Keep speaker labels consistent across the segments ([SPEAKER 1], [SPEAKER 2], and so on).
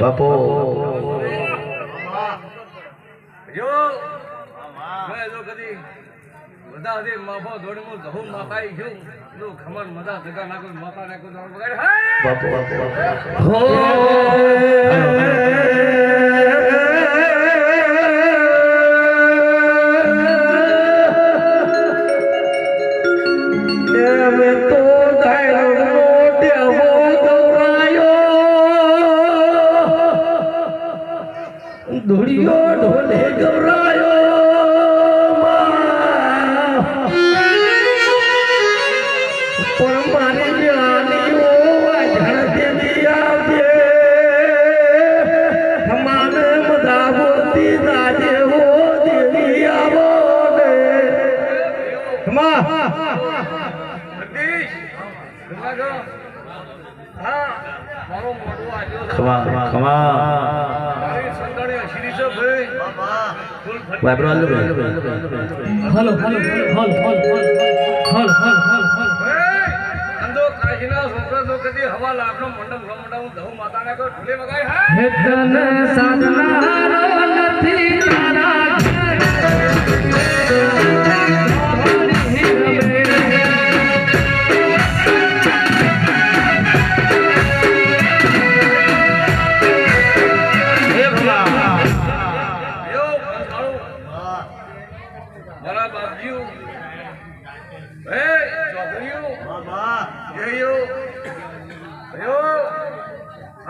[SPEAKER 1] બાપુ
[SPEAKER 2] જો જો કદી બધા હજી માફો દોડમું ધહું માફાઈ ગયો. લો ખમણ મજા ધગા નાખો માફા નાખું દોડ બગાડ. હે
[SPEAKER 1] બાપુ બાપુ
[SPEAKER 3] એમે
[SPEAKER 2] છે.
[SPEAKER 1] ખમા ખમા.
[SPEAKER 2] ફૂલ
[SPEAKER 1] હાલો
[SPEAKER 3] હલો હલો હલો હલ હલ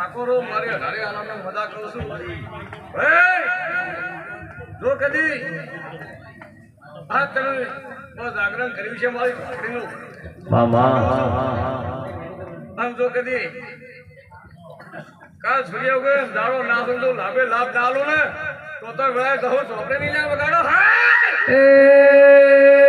[SPEAKER 2] ઠાકોરો મારી અઢારે આલામને મજા કરું છું. જો કદી આ તમે બસ જાગરણ કર્યું છે મારી ચોકડીનું
[SPEAKER 1] મામા
[SPEAKER 2] આમ જો કદી કાલ સૂર્ય ઉગે દાડો ના સમજો લાભે લાભ ડાલો ને તો તો વેળાએ કહો ચોપડે નહીં લે વગાડો. હા!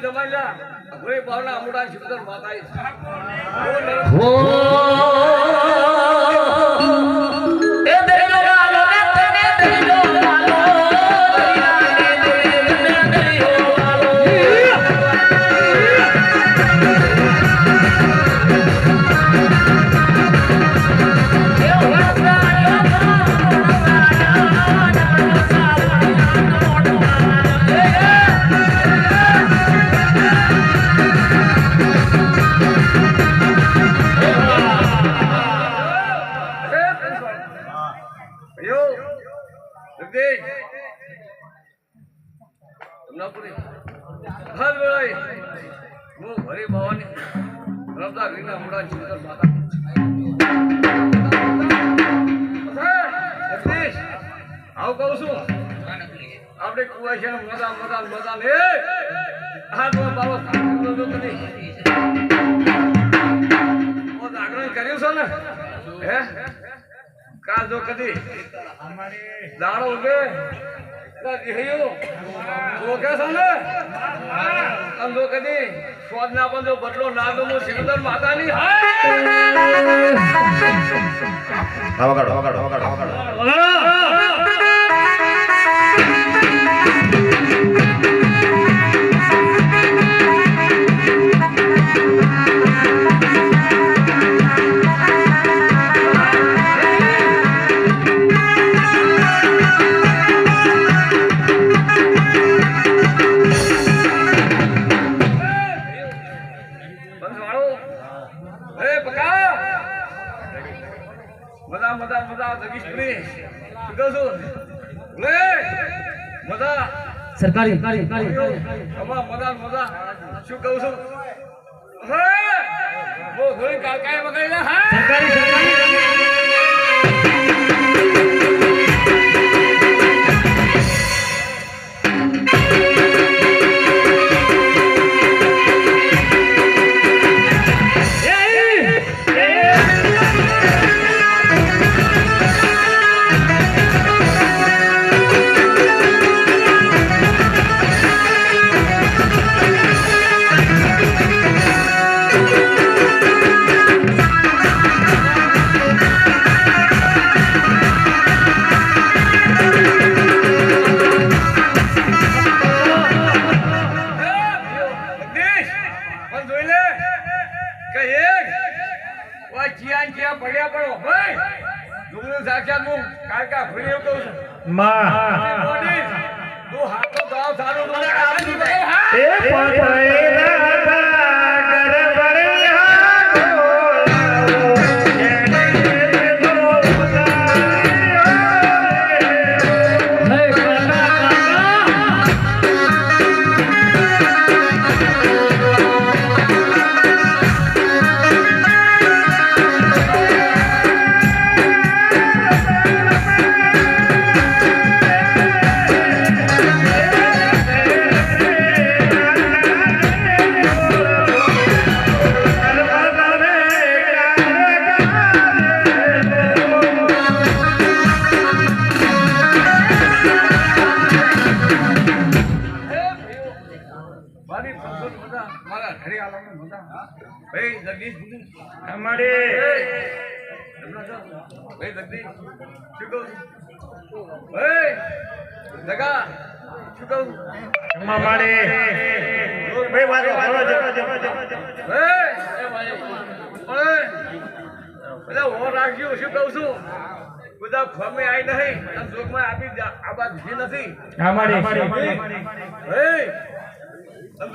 [SPEAKER 2] જમાઈ લા ભાવના અમુડા શિવદર માતાઈ જગદીશ વેળાએ હું ભરી ભવાની રમતા અમુડા શિવદર માતા આવું કહું છું. આપણે કુવાશિયા મજા મજા મજા ને હા તો બાબા જાગરણ કર્યું છે ને. હે? કાલ જો કદી દાડો ઉગે? દેહયો બંધવાળો? એ પકા! મજા મજા મજા જગીશપુરી છું? લે! મજા.
[SPEAKER 3] સરકારી સરકારી સરકારી.
[SPEAKER 2] અમા મજા મજા. શું કહું છું? હે! બહુ
[SPEAKER 4] ગોળી કાકાએ વગાડ્યા હા!
[SPEAKER 2] સરકારી સરકારી. માં? એ પતૈના
[SPEAKER 4] ભાઈ જગદીશ
[SPEAKER 2] અમારે.
[SPEAKER 4] ભાઈ જગદીશ શું કહું? ભાઈ જગા શું કહું?
[SPEAKER 2] અમારે. ભાઈ વાજો
[SPEAKER 4] બધા ઓર રાખજો શું કહું છું? બધા ફમે આવી નહીં જોગમાં આપી આ બાદ નથી.
[SPEAKER 2] અમારે.